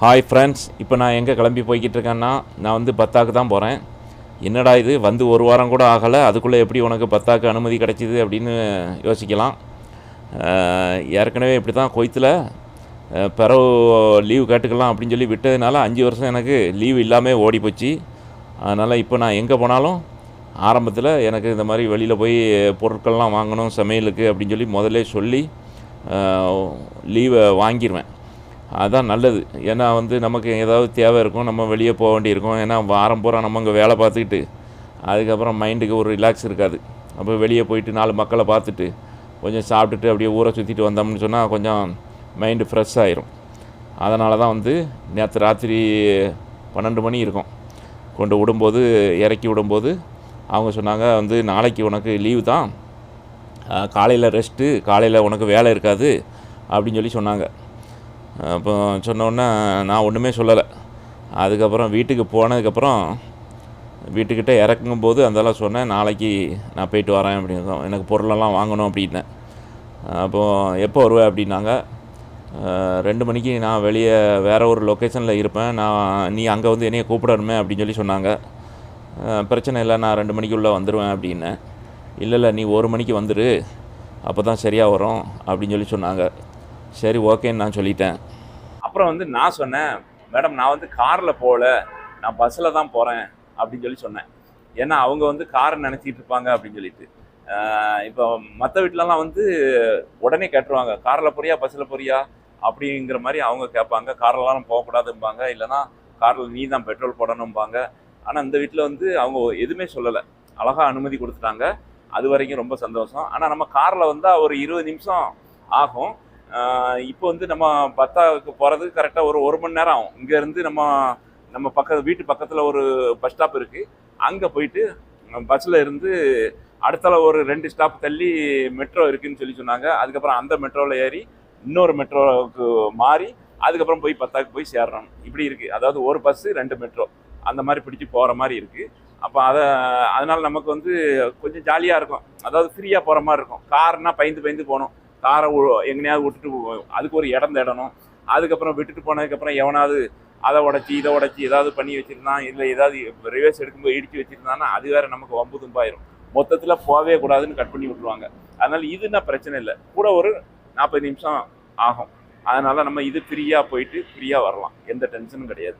Hi friends இப்போ நான் எங்கே கிளம்பி போய்கிட்டு இருக்கேன்னா நான் வந்து பத்தாக்கு தான் போகிறேன் என்னடா இது வந்து ஒரு வாரம் கூட ஆகலை அதுக்குள்ளே எப்படி உனக்கு பத்தாக்கு அனுமதி கிடைச்சிது அப்படின்னு யோசிக்கலாம். ஏற்கனவே இப்படி தான் கொய்த்தில் பிறவு லீவ் கேட்டுக்கலாம் அப்படின்னு சொல்லி விட்டதுனால அஞ்சு வருஷம் எனக்கு லீவு இல்லாமல் ஓடி போச்சு. அதனால் இப்போ நான் எங்கே போனாலும் ஆரம்பத்தில் எனக்கு இந்த மாதிரி வெளியில் போய் பொருட்கள்லாம் வாங்கணும் சமையலுக்கு அப்படின்னு சொல்லி முதல்ல சொல்லி லீவை வாங்கிடுவேன் அதுதான் நல்லது. ஏன்னா வந்து நமக்கு ஏதாவது தேவை இருக்கும் நம்ம வெளியே போக வேண்டியிருக்கும். ஏன்னா வாரம் பூரா நம்ம இங்கே வேலை பார்த்துக்கிட்டு அதுக்கப்புறம் மைண்டுக்கு ஒரு ரிலாக்ஸ் இருக்காது. அப்போ வெளியே போயிட்டு நாலு மக்களை பார்த்துட்டு கொஞ்சம் சாப்பிட்டுட்டு அப்படியே ஊரை சுற்றிட்டு வந்தோம்னு சொன்னால் கொஞ்சம் மைண்டு ஃப்ரெஷ் ஆயிரும். அதனால தான் வந்து நேற்று ராத்திரி பன்னெண்டு மணி இருக்கும். கொண்டு விடும்போது இறக்கி விடும்போது அவங்க சொன்னாங்க வந்து நாளைக்கு உனக்கு லீவு தான். காலையில் ரெஸ்ட்டு காலையில் உனக்கு வேலை இருக்காது. அப்படின்னு சொல்லி சொன்னாங்க. அப்போ சொன்னோன்னே நான் ஒன்றுமே சொல்லலை. அதுக்கப்புறம் வீட்டுக்கு போனதுக்கப்புறம் வீட்டுக்கிட்ட இறக்கும்போது அதெல்லாம் சொன்னேன் நாளைக்கு நான் போயிட்டு வரேன் அப்படின்னு எனக்கு பொருளெல்லாம் வாங்கணும் அப்படின்னேன். அப்போது எப்போ வருவேன் அப்படின்னாங்க ரெண்டு மணிக்கு நான் வெளியே வேறு ஒரு லொக்கேஷனில் இருப்பேன். நான் நீ அங்கே வந்து என்னைய கூப்பிடணுமே அப்படின்னு சொல்லி சொன்னாங்க. பிரச்சனை இல்லை நான் ரெண்டு மணிக்குள்ளே வந்துடுவேன் அப்படின்னேன். இல்லை இல்லை நீ ஒரு மணிக்கு வந்துடு அப்போ தான் சரியாக வரும் அப்படின்னு சொல்லி சொன்னாங்க. சரி ஓகேன்னு நான் சொல்லிட்டேன். அப்புறம் வந்து நான் சொன்னேன் மேடம் நான் வந்து காரில் போகல நான் பஸ்ஸில் தான் போகிறேன் அப்படின்னு சொல்லி சொன்னேன். ஏன்னா அவங்க வந்து காரை நினச்சிட்டு இருப்பாங்க அப்படின்னு சொல்லிட்டு. இப்போ மற்ற வீட்டிலலாம் வந்து உடனே கேட்டுருவாங்க காரில் போறியா பஸ்ஸில் போறியா? அப்படிங்கிற மாதிரி அவங்க கேட்பாங்க கார்லலாம் போகக்கூடாதும்பாங்க இல்லைன்னா காரில் நீ தான் பெட்ரோல் போடணும்பாங்க. ஆனால் இந்த வீட்டில் வந்து அவங்க எதுவுமே சொல்லலை. அழகாக அனுமதி கொடுத்துட்டாங்க. அது வரைக்கும் ரொம்ப சந்தோஷம். ஆனால் நம்ம காரில் வந்தால் ஒரு இருபது நிமிஷம் ஆகும். இப்போ வந்து நம்ம பத்தாவுக்கு போகிறதுக்கு கரெக்டாக ஒரு ஒரு மணி நேரம் ஆகும். இங்கேருந்து நம்ம நம்ம பக்கத்து வீட்டு பக்கத்தில் ஒரு பஸ் ஸ்டாப் இருக்குது அங்கே போயிட்டு பஸ்ஸில் இருந்து அடுத்தால ஒரு ரெண்டு ஸ்டாப் தள்ளி மெட்ரோ இருக்குன்னு சொல்லி சொன்னாங்க. அதுக்கப்புறம் அந்த மெட்ரோவில் ஏறி இன்னொரு மெட்ரோவுக்கு மாறி அதுக்கப்புறம் போய் பத்தாவுக்கு போய் சேர்றோம். இப்படி இருக்குது அதாவது ஒரு பஸ்ஸு ரெண்டு மெட்ரோ அந்த மாதிரி பிடிச்சி போகிற மாதிரி இருக்குது அப்போ அதை அதனால் நமக்கு வந்து கொஞ்சம் ஜாலியாக இருக்கும். அதாவது ஃப்ரீயாக போகிற மாதிரி இருக்கும். கார்னால் பயந்து பயந்து போகணும் காரை எங்கேயாவது விட்டுட்டு அதுக்கு ஒரு இடம் தேடணும். அதுக்கப்புறம் விட்டுட்டு போனதுக்கப்புறம் எவனாவது அதை உடச்சி இதை உடச்சி ஏதாவது பண்ணி வச்சுருந்தான் இல்லை ஏதாவது ரிவர்ஸ் எடுக்கும்போது இடிச்சு வச்சிருந்தான்னா அது வேறு நமக்கு வம்பு தும்பாயிரும். மொத்தத்தில் போகவே கூடாதுன்னு கட் பண்ணி விட்ருவாங்க அதனால் இது என்ன பிரச்சனை இல்லை. கூட ஒரு நாற்பது நிமிஷம் ஆகும். அதனால் நம்ம இது ஃப்ரீயாக போயிட்டு ஃப்ரீயாக வரலாம். எந்த டென்ஷனும் கிடையாது.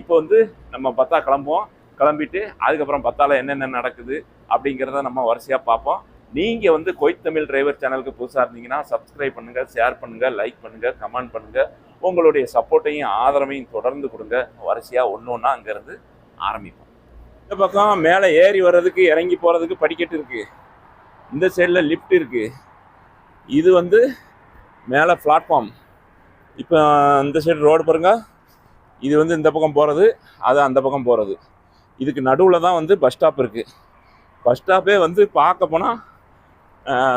இப்போ வந்து நம்ம பத்தா கிளம்புவோம். கிளம்பிட்டு அதுக்கப்புறம் பத்தால என்னென்ன நடக்குது அப்படிங்கிறத நம்ம வரிசையாக பார்ப்போம். நீங்கள் வந்து கொய்த் தமிழ் டிரைவர் சேனலுக்கு புதுசாக இருந்தீங்கன்னா சப்ஸ்கிரைப் பண்ணுங்கள் ஷேர் பண்ணுங்கள் லைக் பண்ணுங்கள் கமெண்ட் பண்ணுங்கள் உங்களுடைய சப்போர்ட்டையும் ஆதரவையும் தொடர்ந்து கொடுங்க. வரிசையாக ஒன்று ஒன்றா அங்கேருந்து ஆரம்பிப்போம். இந்த பக்கம் மேலே ஏறி வர்றதுக்கு இறங்கி போகிறதுக்கு படிக்கட்டு இருக்குது இந்த சைடில் லிஃப்ட் இருக்குது இது வந்து மேலே பிளாட்ஃபார்ம் இப்போ இந்த சைடு ரோடு பாருங்கள் இது வந்து இந்த பக்கம் போகிறது அது அந்த பக்கம் போகிறது இதுக்கு நடுவில் தான் வந்து பஸ் ஸ்டாப் இருக்குது பஸ் ஸ்டாப்பே வந்து பார்க்க போனால்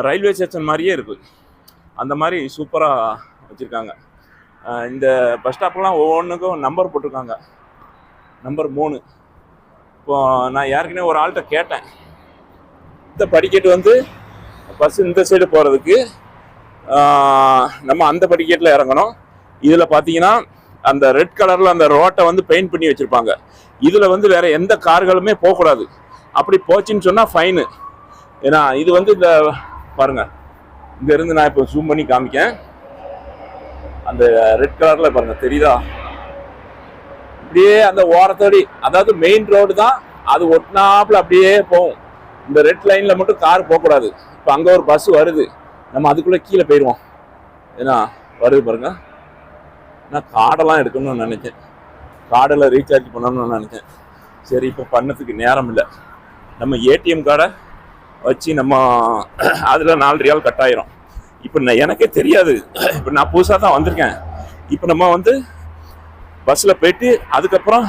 ரயில்வே ஸ்டேஷன் மாதிரியே இருக்குது அந்த மாதிரி சூப்பராக வச்சுருக்காங்க. இந்த பஸ் ஸ்டாப்லாம் ஒவ்வொன்றுக்கும் நம்பர் போட்டிருக்காங்க. நம்பர் மூணு. இப்போ நான் ஏற்கனவே ஒரு ஆள்கிட்ட கேட்டேன். இந்த படிக்கட்டு வந்து பஸ் இந்த சைடு போகிறதுக்கு நம்ம அந்த படிக்கட்டில் இறங்கணும். இதில் பார்த்தீங்கன்னா அந்த ரெட் கலரில் அந்த ரோட்டை வந்து பெயிண்ட் பண்ணி வச்சுருப்பாங்க. இதில் வந்து வேறு எந்த கார்களுமே போகக்கூடாது. அப்படி போச்சுன்னு சொன்னால் ஃபைனு ஏன்னா இது வந்து இந்த பாருங்க. இங்கேருந்து நான் இப்போ ஜூம் பண்ணி காமிக்கேன். அந்த ரெட் கலரில் பாருங்க தெரியுதா? அப்படியே அந்த ஓரத்தோடி அதாவது மெயின் ரோடு தான் அது ஒட்டினாப்புல அப்படியே போகும். இந்த ரெட் லைனில் மட்டும் கார் போகக்கூடாது. இப்போ அங்கே ஒரு பஸ் வருது. நம்ம அதுக்குள்ளே கீழே போயிடுவோம் ஏன்னா வருது பாருங்க. நான் கார்டெல்லாம் எடுக்கணும்னு நினைச்சேன் கார்டில் ரீசார்ஜ் பண்ணணும்னு நினைச்சேன் சரி இப்போ பண்ணதுக்கு நேரம் இல்லை. நம்ம ஏடிஎம் கார்டை வச்சு நம்ம அதில் நாலு ரியால் கட் ஆயிரும். இப்போ நான் எனக்கே தெரியாது. இப்போ நான் புதுசாக தான் வந்திருக்கேன். இப்போ நம்ம வந்து பஸ்ஸில் போயிட்டு அதுக்கப்புறம்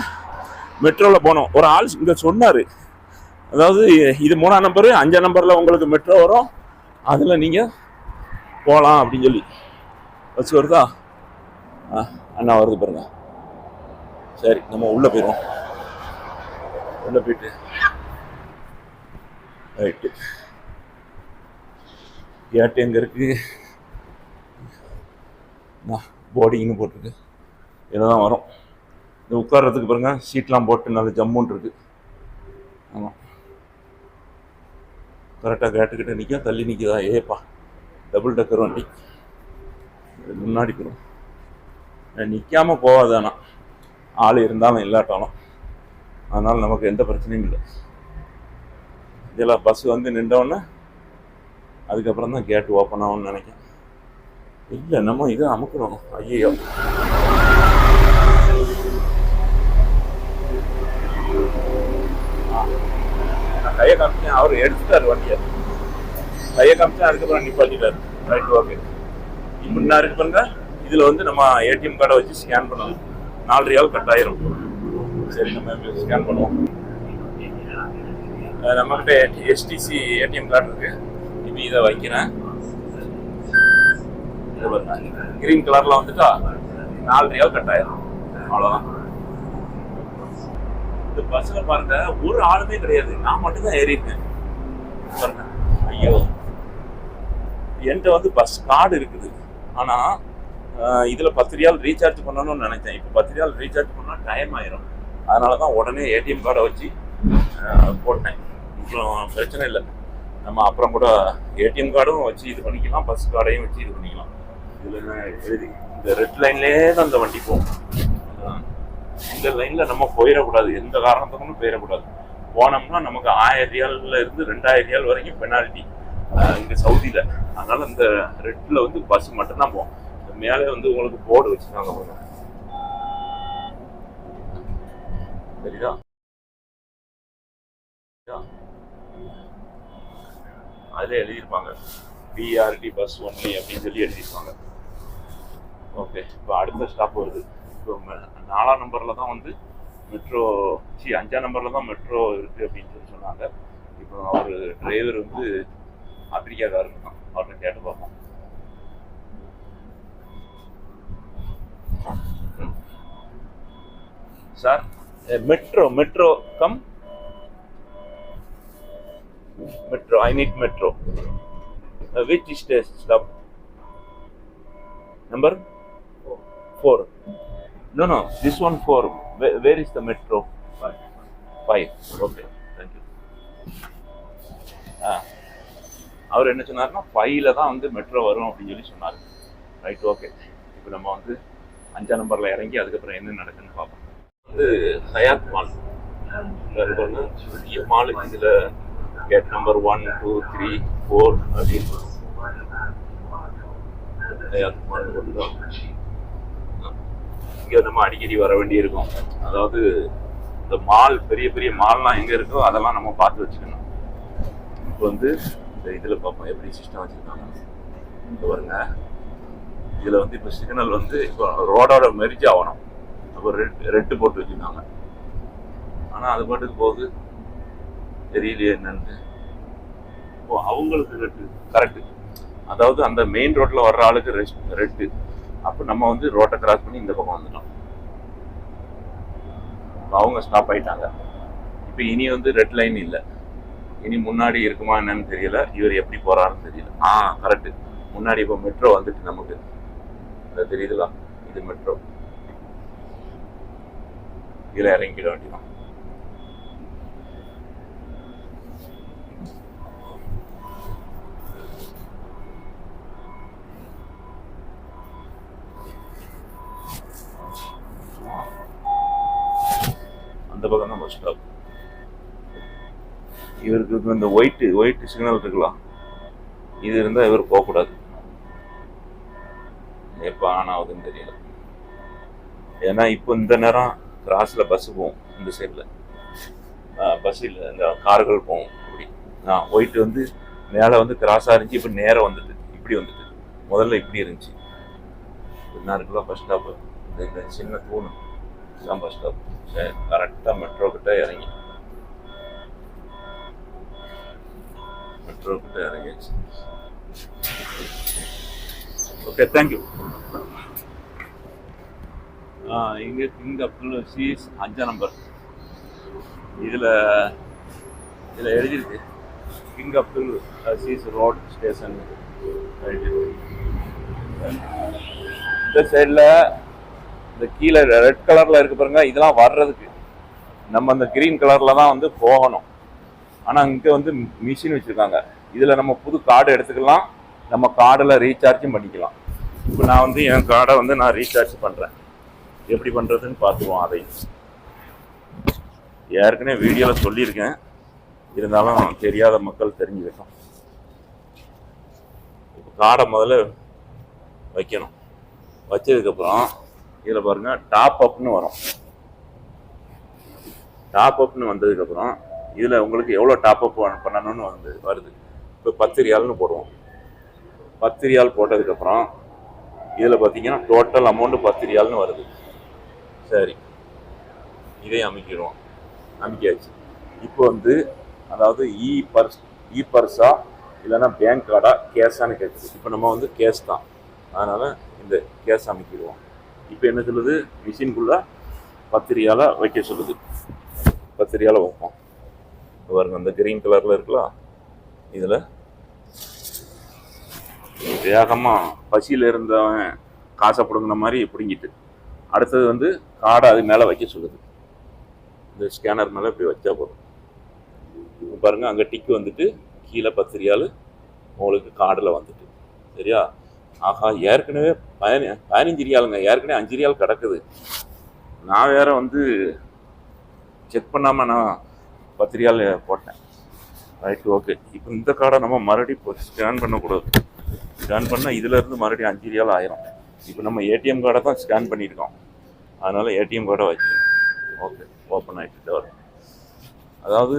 மெட்ரோவில் போனோம். ஒரு ஆள் இங்கே சொன்னார். அதாவது இது மூணாம் நம்பரு அஞ்சாம் நம்பரில் உங்களுக்கு மெட்ரோ வரும். அதில் நீங்கள் போகலாம் அப்படின்னு சொல்லி. பஸ் வருதா? ஆ அண்ணா வருது பாருங்க. சரி நம்ம உள்ளே போயிடுவோம். உள்ளே போயிட்டு ரைட்டு கேட்டு எங்கே இருக்கு. போர்டிங்னு போட்டிருக்கு. இதில் தான் வரும். இது உட்கார்றதுக்கு பாருங்க சீட்லாம் போட்டு நல்ல ஜம்முன் இருக்குது ஆமாம் கரெக்டாக கேட்டுக்கிட்ட நிற்க தள்ளி நிற்கிதா ஏப்பா டபுள் டக்கர் வண்டி. இது முன்னாடி போகும் நிற்காம போகாதானா ஆனால் ஆள் இருந்தாலும் இல்லாட்டாலும். அதனால் நமக்கு எந்த பிரச்சனையும் இல்லை. இதெல்லாம் பஸ் வந்து நின்றவுடனே அதுக்கப்புறம் தான் கேட்டு ஓப்பன் ஆகும்னு நினைக்கிறேன். இல்லை நம்ம இதை அமுக்கணும் ஐயோ கையை காமிச்சேன் அவர் எடுத்துட்டார் வண்டியை. கையை காமிச்சேன் அதுக்கப்புறம் நிப்பாட்டிட்டார். ரைட் ஓகே இப்போ என்ன இருக்கு பண்ணுற இதில் வந்து நம்ம ஏடிஎம் கார்டை வச்சு ஸ்கேன் பண்ணலாம் நாலு ரூபாய் கட் ஆயிரும். சரி நம்ம ஸ்கேன் பண்ணுவோம். நம்மக்கிட்ட நம்மகிட்ட எஸ்டிசி ஏடிஎம் கார்டு இருக்கு. இப்போ இதை வைக்கிறேன். கிரீன் கலர்ல வந்துட்டா நாலு ரியால் கட் ஆயிரும். அவ்வளோதான் இந்த பஸ்ல பாருங்க ஒரு ஆளுமே கிடையாது. நான் மட்டும்தான் தான் பாருங்க. ஐயோ. என்கிட்ட வந்து பஸ் கார்டு இருக்குது. ஆனா இதில் இதுல பத்து ரியால் ரீசார்ஜ் பண்ணணும்னு நினைச்சேன். இப்போ பத்து ரியால் ரீசார்ஜ் பண்ணா டைம் ஆயிரும். அதனால தான் உடனே ஏடிஎம் கார்டை வச்சு போட்டேன். இப்போ பிரச்சனை இல்லை. நம்ம அப்புறம் கூட ஏடிஎம் கார்டும் வச்சு இது பண்ணிக்கலாம் பஸ் கார்டையும் வச்சு இது பண்ணிக்கலாம். இதில் என்ன எழுதி? இந்த ரெட் லைன்லேயே தான் இந்த வண்டி போகும். இந்த லைனில் நம்ம போயிடக்கூடாது. எந்த காரணத்துக்கும் போயிடக்கூடாது. போனோம்னா நமக்கு ஆயிரம் ரியாலில் இருந்து ரெண்டாயிரம் ரியால் வரைக்கும் பெனால்ட்டி இங்கே சவுதியில். அதனால் இந்த ரெட்டில் வந்து பஸ் மட்டும்தான் போகும். மேலே வந்து உங்களுக்கு போர்டு வச்சுருக்காங்க பாருங்க. சரிதான் அதில் எழுதியிருப்பாங்க. பிஆர்டி பஸ் ஒன்லி அப்படின்னு சொல்லி எழுதியிருப்பாங்க. ஓகே இப்போ அடுத்த ஸ்டாப் வருது. இப்போ நாலாம் நம்பரில் தான் வந்து மெட்ரோ சி அஞ்சாம் நம்பரில் தான் மெட்ரோ இருக்குது அப்படின்னு சொல்லி சொன்னாங்க. இப்போ அவர் டிரைவர் வந்து ஆப்பிரிக்காக்காரங்க தான் அவர்கிட்ட கேட்டு பார்ப்போம். Sir metro metro come metro I need metro which stop number four. No, no, this one four. Where, where is the metro? Five. Five. Okay. Thank you. ஆ அவர் என்ன சொன்னார்னா ஃபைவ்ல தான் வந்து மெட்ரோ வரும் அப்படின்னு சொல்லி சொன்னார் ரைட் ஓகே இப்போ நம்ம வந்து அஞ்சாம் நம்பரில் இறங்கி அதுக்கப்புறம் என்ன நடக்குன்னு பார்ப்போம் வந்து ஹயாத் மால் ஒன்று பெரிய மால் இதில் gate number one two three four அப்படின்னு இங்கே நம்ம அடிக்கடி வர வேண்டியிருக்கும் அதாவது இந்த மால் பெரிய பெரிய மால்லாம் எங்கே இருக்கோ அதெல்லாம் நம்ம பார்த்து வச்சுக்கணும். இப்போ வந்து இந்த இதில் பார்ப்போம் எப்படி சிஸ்டம் வச்சுருக்காங்க. இங்கே பாருங்க. இதில் வந்து இப்போ சிக்னல் வந்து இப்போ ரோடோட மெரிஜ் ஆகணும். அப்போ ரெட் ரெட்டு போட்டு வச்சுருக்காங்க. ஆனால் அது பாட்டுக்கு போகுது. தெரியலையே என்னன்ட்டு ஓ அவங்களுக்கு ரெட்டு. கரெக்டு அதாவது அந்த மெயின் ரோட்டில் வர்ற ஆளுக்கு ரெஸ்ட் ரெட்டு. அப்போ நம்ம வந்து ரோட்டை கிராஸ் பண்ணி இந்த பக்கம் வந்துட்டோம். இப்போ அவங்க ஸ்டாப் ஆயிட்டாங்க. இப்போ இனி வந்து ரெட் லைன் இல்லை. இனி முன்னாடி இருக்குமா என்னன்னு தெரியல. இவர் எப்படி போறாருன்னு தெரியல. ஆ கரெக்ட் முன்னாடி இப்போ மெட்ரோ வந்துட்டு நமக்கு. இந்த தெரியுதுல இது மெட்ரோ இதில் இறங்கிட வேண்டியதான் அந்த பக்கம் தான் பஸ் ஸ்டாப் இவருக்கு இந்த ஒயிட் ஒயிட் சிக்னல் இருக்கலாம். இது இருந்தால் இவர் போகக்கூடாது. எப்போ ஆன் ஆகுதுன்னு தெரியல. ஏன்னா இப்போ இந்த நேரம் கிராஸில் பஸ்ஸு போகும் இந்த சைடில் பஸ் இல்லை இந்த கார்கள் போகும் இப்படி ஆ ஒயிட் வந்து மேலே வந்து கிராஸாக இருந்துச்சு இப்போ நேரம் வந்துட்டு இப்படி வந்துட்டு. முதல்ல இப்படி இருந்துச்சு. என்ன இருக்குல்ல பஸ் ஸ்டாப்பு இந்த சின்ன தூணு. இதுதான் பஸ் ஸ்டாப் சரி கரெக்டாக மெட்ரோ கிட்ட இறங்கி. மெட்ரோ கிட்ட இறங்கியாச்சு. ஓகே தேங்க்யூ இங்கே கிங் அப்துல் சீஸ் அஞ்சாம் நம்பர் இதில் இதில் எழுதியிருக்கு. King Abdul Aziz road station இந்த சைடில் இந்த கீழே ரெட் கலரில் இருக்க பாருங்க இதெல்லாம் வர்றதுக்கு. நம்ம அந்த கிரீன் கலரில் தான் வந்து போகணும். ஆனால் இங்கே வந்து மிஷின் வச்சுருக்காங்க. இதில் நம்ம புது கார்டு எடுத்துக்கலாம். நம்ம கார்டில் ரீசார்ஜும் பண்ணிக்கலாம். இப்போ நான் வந்து என் கார்டை வந்து நான் ரீசார்ஜ் பண்ணுறேன் எப்படி பண்ணுறதுன்னு பார்த்துக்குவோம் அதையும். ஏற்கனவே வீடியோவில் சொல்லியிருக்கேன். இருந்தாலும் தெரியாத மக்கள் தெரிஞ்சுக்கிட்டோம். இப்போ கார்டை முதல்ல வைக்கணும். வச்சதுக்கப்புறம் இதில் பாருங்க டாப் அப்னு வரும். டாப் அப்னு வந்ததுக்கப்புறம் இதில் உங்களுக்கு எவ்வளோ டாப் அப் பண்ணணும்னு வந்து வருது. இப்போ பத்து ரியால்னு போடுவோம். பத்து ரியால் போட்டதுக்கப்புறம் இதில் பார்த்தீங்கன்னா டோட்டல் அமௌண்ட்டு பத்து ரியால்னு வருது. சரி. இதை அமைக்கிடுவோம் அமைக்காச்சு இப்போ வந்து அதாவது இ பர்ஸ் இ பர்ஸா இல்லைன்னா பேங்க் கார்டா கேஷான்னு கேட்குது இப்போ நம்ம வந்து கேஷ் தான். அதனால் இந்த கேஷ் அமைக்கிடுவோம். இப்போ என்ன சொல்லுது? மிஷின்குள்ளே பத்திரியால் வைக்க சொல்லுது. பத்திரியால் வைப்போம். பாருங்க அந்த கிரீன் கலரில் இருக்கலாம். இதில். வேகமாக பசியில் இருந்தவன் காசை பிடுங்கின மாதிரி பிடுங்கிட்டு. அடுத்தது வந்து காடை அது மேலே வைக்க சொல்லுது. இந்த ஸ்கேனர் மேலே இப்படி வச்சா போதும். பாருங்கள் அங்கே டிக்கு வந்துட்டு கீழே பத்திரியால் உங்களுக்கு காடில் வந்துட்டு. சரியா? ஆஹா ஏற்கனவே பயனி பதினஞ்சு ரியாலுங்க ஏற்கனவே அஞ்சு ரியால் கிடக்குது. நான் வேற வந்து செக் பண்ணாமல் நான் பத்து ரியால் போட்டேன். ரைட் ஓகே இப்போ இந்த கார்டை நம்ம மறுபடியும் ஸ்கேன் பண்ணக்கூடாது. ஸ்கேன் பண்ணால் இதுலேருந்து மறுபடியும் அஞ்சு ரியால் ஆயிரும். இப்போ நம்ம ஏடிஎம் கார்டை தான் ஸ்கேன் பண்ணியிருக்கோம். அதனால் ஏடிஎம் கார்டை வச்சு ஓகே ஓப்பன் ஆகிட்டு வரும் அதாவது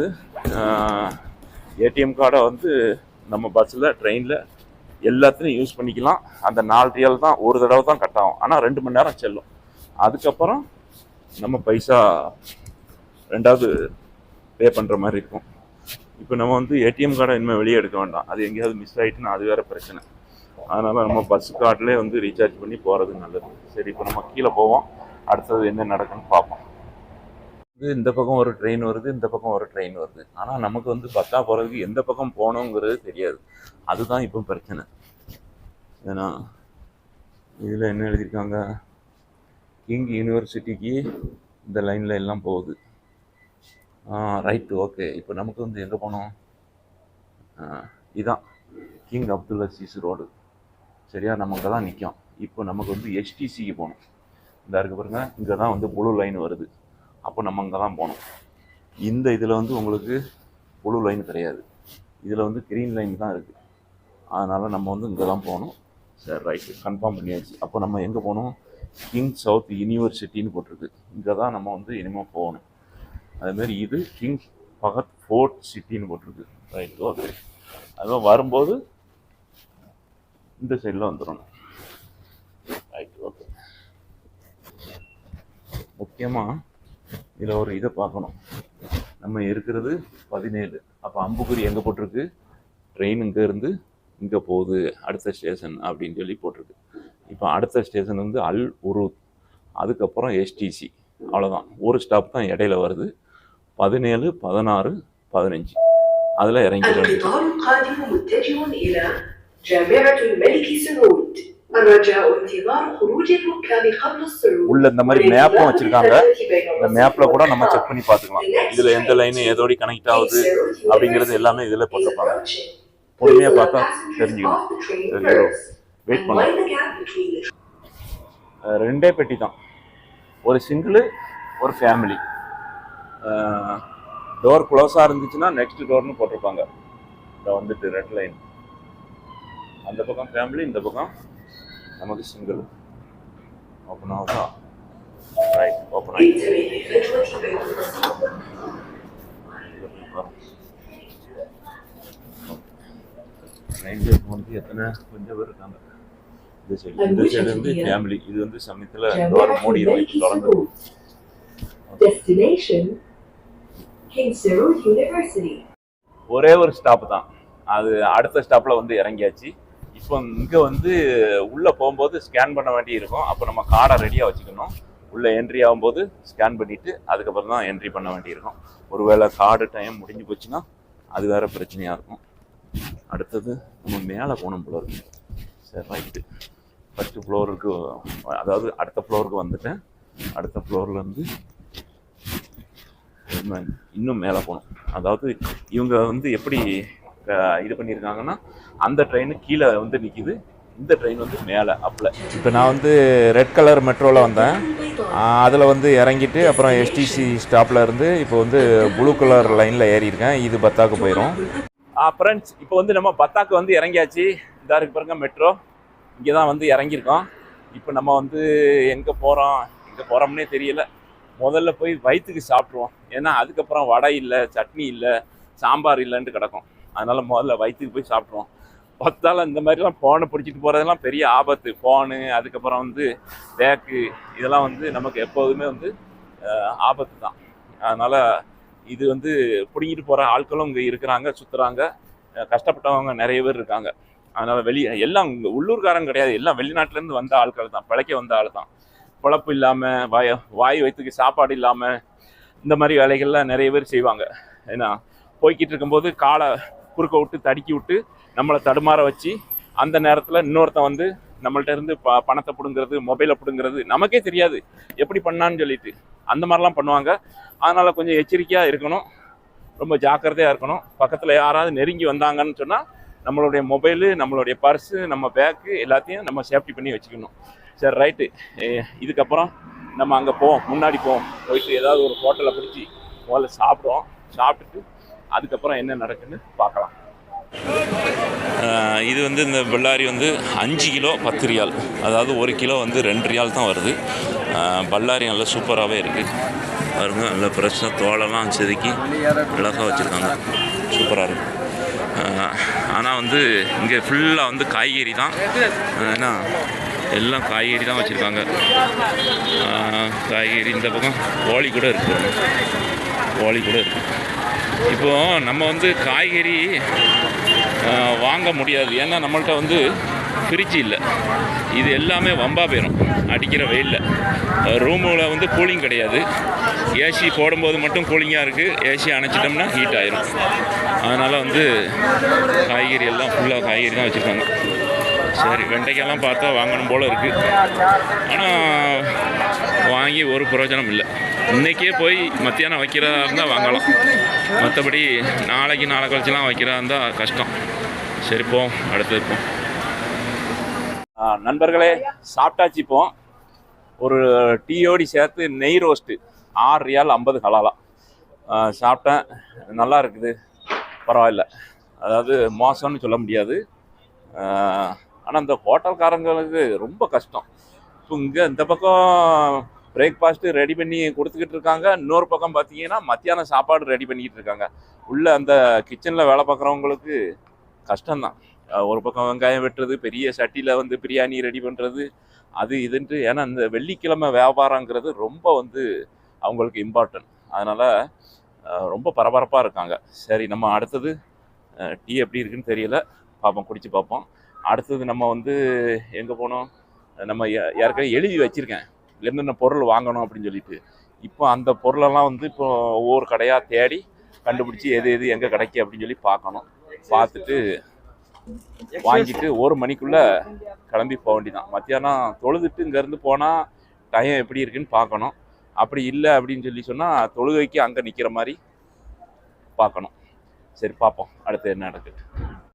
ஏடிஎம் கார்டை வந்து நம்ம பஸ்ஸில் ட்ரெயினில் எல்லாத்துலையும் யூஸ் பண்ணிக்கலாம். அந்த நாலு ரியல் தான் ஒரு தடவை தான் கட் ஆகும். ஆனால் ரெண்டு மணி நேரம் செல்லும். அதுக்கப்புறம் நம்ம பைசா ரெண்டாவது பே பண்ணுற மாதிரி இருக்கும். இப்போ நம்ம வந்து ஏடிஎம் கார்டை இனிமேல் வெளியே எடுக்க வேண்டாம். அது எங்கேயாவது மிஸ் ஆகிட்டுன்னா அது வேறு பிரச்சனை. அதனால் நம்ம பஸ் கார்டிலே வந்து ரீசார்ஜ் பண்ணி போகிறது நல்லது. சரி இப்போ நம்ம கீழே போவோம். அடுத்தது என்ன நடக்குன்னு பார்ப்போம். இது இந்த பக்கம் ஒரு ட்ரெயின் வருது இந்த பக்கம் ஒரு ட்ரெயின் வருது. ஆனால் நமக்கு வந்து பத்தா போகிறதுக்கு எந்த பக்கம் போகணுங்கிறது தெரியாது. அதுதான் இப்போ பிரச்சனை. ஏன்னா இதில் என்ன எழுதியிருக்காங்க? கிங் யூனிவர்சிட்டிக்கு இந்த லைனில் எல்லாம் போகுது. ஆ ரைட்டு ஓகே இப்போ நமக்கு வந்து எங்கே போனோம் இதான் கிங் அப்துல் அசீஸ் ரோடு சரியா? நமக்கு தான் நிற்கும் இப்போ நமக்கு வந்து எஸ்டிசிக்கு போகணும். இந்த இருக்கு பாருங்க. இங்கே தான் வந்து புழு லைன் வருது. அப்போ நம்ம அங்கே தான் போகணும் இந்த இதில் வந்து உங்களுக்கு ப்ளூ லைன் கிடையாது. இதில் வந்து க்ரீன் லைன் தான் இருக்குது அதனால் நம்ம வந்து இங்கே தான் போகணும் சரி ரைட்டு கன்ஃபார்ம் பண்ணியாச்சு. அப்போ நம்ம எங்கே போகணும் கிங் சவுத் யூனிவர்சிட்டின்னு போட்டிருக்கு. இங்கே தான் நம்ம வந்து இனிமேல் போகணும். அதுமாரி இது கிங் பகத் ஃபோர்ட் சிட்டின்னு போட்டிருக்கு. ரைட் ஓகே அதுவும் வரும்போது இந்த சைடில் வந்துடணும் ரைட் ஓகே முக்கியமாக இதில் ஒரு இதை பார்க்கணும். நம்ம இருக்கிறது பதினேழு. அப்போ அம்புக்குறி எங்கே போட்டிருக்கு? ட்ரெயின் இங்கே இருந்து இங்கே போகுது. அடுத்த ஸ்டேஷன் அப்படின்னு சொல்லி போட்டிருக்கு. இப்போ அடுத்த ஸ்டேஷன் வந்து அல் உருத். அதுக்கப்புறம் எஸ்டிசி அவ்வளோதான் ஒரு ஸ்டாப் தான் இடையில வருது. பதினேழு பதினாறு பதினஞ்சு. அதில் இறங்கிட உள்ள இந்த மாதிரி மேப்பும் வச்சிருக்காங்க. இந்த மேப்ல கூட நம்ம செக் பண்ணி பாத்துக்கலாம் இதுல எந்த லைன் எதோடி கனெக்ட் ஆகுது அப்படிங்கிறது எல்லாமே இதுல போட்டுப்பாங்க பொறுமையா பார்த்தா தெரிஞ்சுக்கலாம் வெயிட் பண்ணலாம் ரெண்டே பெட்டி தான். ஒரு சிங்கிள் ஒரு ஃபேமிலி டோர் க்ளோஸாக இருந்துச்சுன்னா நெக்ஸ்ட் டோர்னு போட்டிருப்பாங்க. இதை வந்துட்டு ரெட் லைன் அந்த பக்கம் ஃபேமிலி இந்த பக்கம் நமக்கு சிங்கிள் ஓப்பன் ஆகுதா ரைட் ஓப்பன் ஆகி வந்து எத்தனை கொஞ்சம் பேர் இருக்காங்க. இந்த சைடு இந்த சைடு வந்து ஃபேமிலி இது வந்து சமயத்தில் டோர் மூடி தொடர்ந்து டெஸ்டினேஷன் ஒரே ஒரு ஸ்டாப் தான். அது அடுத்த ஸ்டாப்பில் வந்து இறங்கியாச்சு. இப்போ இங்கே வந்து உள்ளே போகும்போது ஸ்கேன் பண்ண வேண்டி இருக்கும். அப்போ நம்ம கார்டை ரெடியாக வச்சுக்கணும். உள்ளே என்ட்ரி ஆகும்போது ஸ்கேன் பண்ணிவிட்டு அதுக்கப்புறம் தான் என்ட்ரி பண்ண வேண்டியிருக்கும் ஒருவேளை கார்டு டைம் முடிஞ்சு போச்சுன்னா அது வேறு பிரச்சனையாக இருக்கும். அடுத்தது நம்ம மேலே போகணும் போல இருக்கு. சரி ரைட்டு ஃபஸ்ட்டு ஃப்ளோருக்கு அதாவது அடுத்த ஃப்ளோருக்கு வந்துட்டேன். அடுத்த ஃப்ளோர்லேருந்து இன்னும் மேலே போகணும். அதாவது இவங்க வந்து எப்படி இது பண்ணியிருக்காங்கன்னா அந்த ட்ரெயின் கீழே வந்து நிற்கிது இந்த ட்ரெயின் வந்து மேலே அப்பில். இப்போ நான் வந்து ரெட் கலர் மெட்ரோவில் வந்தேன். அதில் வந்து இறங்கிட்டு அப்புறம் எஸ்டிசி ஸ்டாப்பில் இருந்து இப்போ வந்து ப்ளூ கலர் லைனில் ஏறி இருக்கேன் இது பத்தாக்கு போயிடும் ஃப்ரெண்ட்ஸ் இப்போ வந்து நம்ம பத்தாக்கு வந்து இறங்கியாச்சு. இதா இருக்கு பாருங்க மெட்ரோ இங்கே தான் வந்து இறங்கியிருக்கோம். இப்போ நம்ம வந்து எங்கே போகிறோம் எங்கே போகிறோம்னே தெரியல. முதல்ல போய் வயிற்றுக்கு சாப்பிட்ருவோம் ஏன்னா அதுக்கப்புறம் வடை இல்லை சட்னி இல்லை சாம்பார் இல்லைன்ட்டு கிடக்கும். அதனால் முதல்ல வயிற்றுக்கு போய் சாப்பிட்ருவோம் பத்தாலும் இந்த மாதிரிலாம் ஃபோனை பிடிச்சிட்டு போகிறதெல்லாம் பெரிய ஆபத்து. ஃபோனு அதுக்கப்புறம் வந்து பேக்கு இதெல்லாம் வந்து நமக்கு எப்போதுமே வந்து ஆபத்து தான். அதனால் இது வந்து பிடிங்கிட்டு போகிற ஆட்களும் இங்கே இருக்கிறாங்க சுற்றுறாங்க கஷ்டப்பட்டவங்க நிறைய பேர் இருக்காங்க. அதனால் வெளியே எல்லாம் உள்ளூர்காரங்க கிடையாது. எல்லாம் வெளிநாட்டிலேருந்து வந்த ஆட்கள் தான். பிழைக்க வந்த ஆள் தான். பொழப்பு இல்லாமல் வய வாய் வயிற்றுக்கு சாப்பாடு இல்லாமல் இந்த மாதிரி வேலைகள்லாம் நிறைய பேர் செய்வாங்க. ஏன்னா போய்கிட்டு இருக்கும்போது காலை குறுக்க விட்டு தடுக்கி விட்டு நம்மளை தடுமாற வச்சு அந்த நேரத்தில் இன்னொருத்தன் வந்து நம்மள்ட்ட இருந்து ப பணத்தை பிடுங்கிறது மொபைலை பிடுங்கிறது நமக்கே தெரியாது. எப்படி பண்ணான்னு சொல்லிட்டு. அந்த மாதிரிலாம் பண்ணுவாங்க. அதனால் கொஞ்சம் எச்சரிக்கையாக இருக்கணும். ரொம்ப ஜாக்கிரதையாக இருக்கணும். பக்கத்தில் யாராவது நெருங்கி வந்தாங்கன்னு சொன்னால் நம்மளுடைய மொபைலு நம்மளுடைய பர்ஸு நம்ம பேக்கு எல்லாத்தையும் நம்ம சேஃப்டி பண்ணி வச்சுக்கணும். சரி ரைட்டு இதுக்கப்புறம் நம்ம அங்கே போவோம். முன்னாடி போவோம். போயிட்டு ஏதாவது ஒரு ஹோட்டலை பிடிச்சி முதல்ல சாப்பிடுவோம். சாப்பிட்டுட்டு அதுக்கப்புறம் என்ன நடக்குன்னு பார்க்கலாம். இது வந்து இந்த பெல்லாரி வந்து அஞ்சு கிலோ பத்து ரியால். அதாவது ஒரு கிலோ வந்து ரெண்டு ரியால் தான் வருது. பல்லாரி நல்லா சூப்பராகவே இருக்குது பாருங்க நல்ல ஃப்ரெஷ்ஷாக தோலெல்லாம் செதுக்கி அழகாக வச்சுருக்காங்க. சூப்பராக இருக்குது ஆனால் வந்து இங்கே ஃபுல்லாக வந்து காய்கறி தான். ஏன்னா எல்லாம் காய்கறி தான் வச்சுருக்காங்க. காய்கறி இந்த பக்கம் கோழி கூட இருக்குது கோழி கூட இருக்குது இப்போ நம்ம வந்து காய்கறி வாங்க முடியாது. ஏன்னா நம்மள்கிட்ட வந்து ஃப்ரிட்ஜ் இல்லை. இது எல்லாமே வம்பா போயிடும் அடிக்கிற வெயிலில். ரூமில் வந்து கூலிங் கிடையாது. ஏசி போடும்போது மட்டும் கூலிங்காக இருக்குது ஏசி அணைச்சிட்டோம்னா ஹீட் ஆயிரும். அதனால் வந்து காய்கறி எல்லாம் ஃபுல்லாக காய்கறி தான் வச்சுருக்காங்க. சரி வெண்டைக்காயெல்லாம் பார்த்தா வாங்கணும் போல் இருக்குது ஆனால் வாங்கி ஒரு பிரயோஜனம் இல்லை. இன்றைக்கே போய் மத்தியானம் வைக்கிறதா இருந்தால் வாங்கலாம். மற்றபடி நாளைக்கு நாளை கழிச்சுலாம் வைக்கிறதா இருந்தால் கஷ்டம். சரி போம் அடுத்து இருப்போம் நண்பர்களே சாப்பிட்டாச்சு ஒரு டீயோடி சேர்த்து நெய் ரோஸ்ட்டு. ஆறு ரியால் ஐம்பது ஹலாலா. சாப்பிட்டேன். நல்லா இருக்குது. பரவாயில்ல. அதாவது மோசம்னு சொல்ல முடியாது. ஆனால் இந்த ஹோட்டல்காரங்களுக்கு ரொம்ப கஷ்டம். இப்போ இங்கே இந்த பக்கம் பிரேக்ஃபாஸ்ட்டு ரெடி பண்ணி கொடுத்துக்கிட்டு இருக்காங்க. இன்னொரு பக்கம் பார்த்தீங்கன்னா மத்தியானம் சாப்பாடு ரெடி பண்ணிக்கிட்டு இருக்காங்க. உள்ளே அந்த கிச்சனில் வேலை பார்க்குறவங்களுக்கு கஷ்டம்தான். ஒரு பக்கம் வெங்காயம் வெட்டுறது பெரிய சட்டியில் வந்து பிரியாணி ரெடி பண்ணுறது அது இதுன்ட்டு. ஏன்னா இந்த வெள்ளிக்கிழமை வியாபாரங்கிறது ரொம்ப வந்து அவங்களுக்கு இம்பார்ட்டன்ட் அதனால் ரொம்ப பரபரப்பாக இருக்காங்க. சரி நம்ம அடுத்தது டீ எப்படி இருக்குன்னு தெரியல. பார்ப்போம் குடித்து பார்ப்போம் அடுத்தது நம்ம வந்து எங்கே போனோம்? நம்ம ஏற்கனவே எழுதி வச்சுருக்கேன். என்னென்ன பொருள் வாங்கணும் அப்படின்னு சொல்லிட்டு. இப்போ அந்த பொருளெல்லாம் வந்து இப்போ ஒவ்வொரு கடையாக தேடி கண்டுபிடிச்சி எது எது எங்கே கிடைக்கு அப்படின்னு சொல்லி பார்க்கணும். பார்த்துட்டு வாங்கிட்டு ஒரு மணிக்குள்ளே கிளம்பி போக வேண்டியதான் மத்தியானம் தொழுதுட்டு இங்கேருந்து போனால் டைம் எப்படி இருக்குன்னு பார்க்கணும். அப்படி இல்லை அப்படின்னு சொல்லி சொன்னால் தொழுகைக்கு அங்கே நிற்கிற மாதிரி பார்க்கணும். சரி பார்ப்போம். அடுத்து என்ன நடக்குது?